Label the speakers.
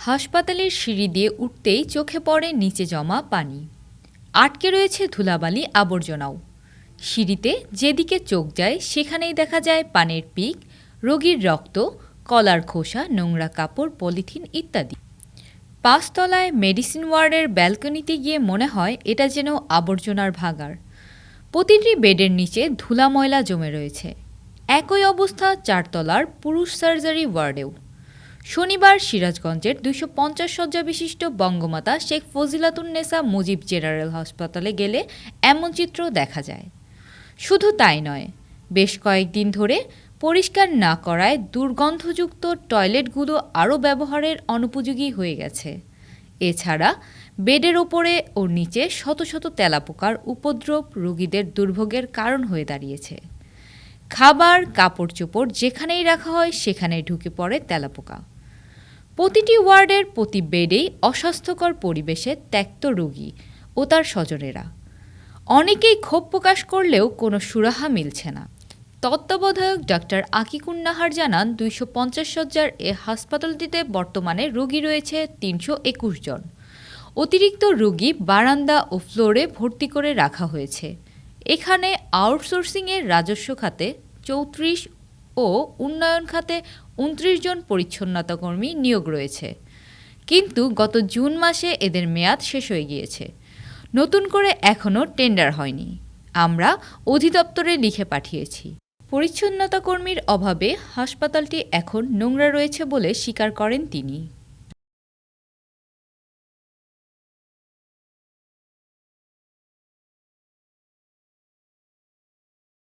Speaker 1: হাসপাতালের সিঁড়ি দিয়ে উঠতেই চোখে পড়ে নিচে জমা পানি। আটকে রয়েছে ধুলাবালি আবর্জনাও। সিঁড়িতে যেদিকে চোখ যায়, সেখানেই দেখা যায় পানের পিক, রোগীর রক্ত, কলার খোসা, নোংরা কাপড়, পলিথিন ইত্যাদি। পাঁচতলায় মেডিসিন ওয়ার্ডের ব্যালকনিতে গিয়ে মনে হয় এটা যেন আবর্জনার ভাগার প্রতিটি বেডের নিচে ধুলা ময়লা জমে রয়েছে। একই অবস্থা চারতলার পুরুষ সার্জারি ওয়ার্ডেও। শনিবার সিরাজগঞ্জের দুশো পঞ্চাশ শয্যা বিশিষ্ট বঙ্গমাতা শেখ ফজিলাতুন্নেসা মুজিব জেনারেল হাসপাতালে গেলে এমন চিত্র দেখা যায়। শুধু তাই নয়, বেশ কয়েকদিন ধরে পরিষ্কার না করায় দুর্গন্ধযুক্ত টয়লেটগুলো আরও ব্যবহারের অনুপযোগী হয়ে গেছে। এছাড়া বেডের ওপরে ও নিচে শত শত তেলাপোকার উপদ্রব রোগীদের দুর্ভোগের কারণ হয়ে দাঁড়িয়েছে। খাবার কাপড় চোপড় যেখানেই রাখা হয় সেখানেই ঢুকে পড়ে তেলাপোকা। প্রতিটি ওয়ার্ডের প্রতি বেডেই অস্বাস্থ্যকর পরিবেশে ত্যক্ত রোগী ও তার স্বজনেরা। অনেকেই ক্ষোভ প্রকাশ করলেও কোনো সুরাহা মিলছে না। তত্ত্বাবধায়ক ডাক্তার আকিকুন নাহার জানান, দুইশো পঞ্চাশ শয্যার এ হাসপাতালটিতে বর্তমানে রোগী রয়েছে তিনশো একুশ জন। অতিরিক্ত রোগী বারান্দা ও ফ্লোরে ভর্তি করে রাখা হয়েছে। এখানে আউটসোর্সিংয়ের রাজস্ব খাতে চৌত্রিশ ও উন্নয়ন খাতে উনত্রিশ জন পরিচ্ছন্নতা কর্মী নিয়োগ রয়েছে। কিন্তু গত জুন মাসে এদের মেয়াদ শেষ হয়ে গিয়েছে। নতুন করে এখনও টেন্ডার হয়নি। আমরা অধিদপ্তরে লিখে পাঠিয়েছি। পরিচ্ছন্নতা কর্মীর অভাবে হাসপাতালটি এখন নোংরা রয়েছে বলে স্বীকার করেন তিনি।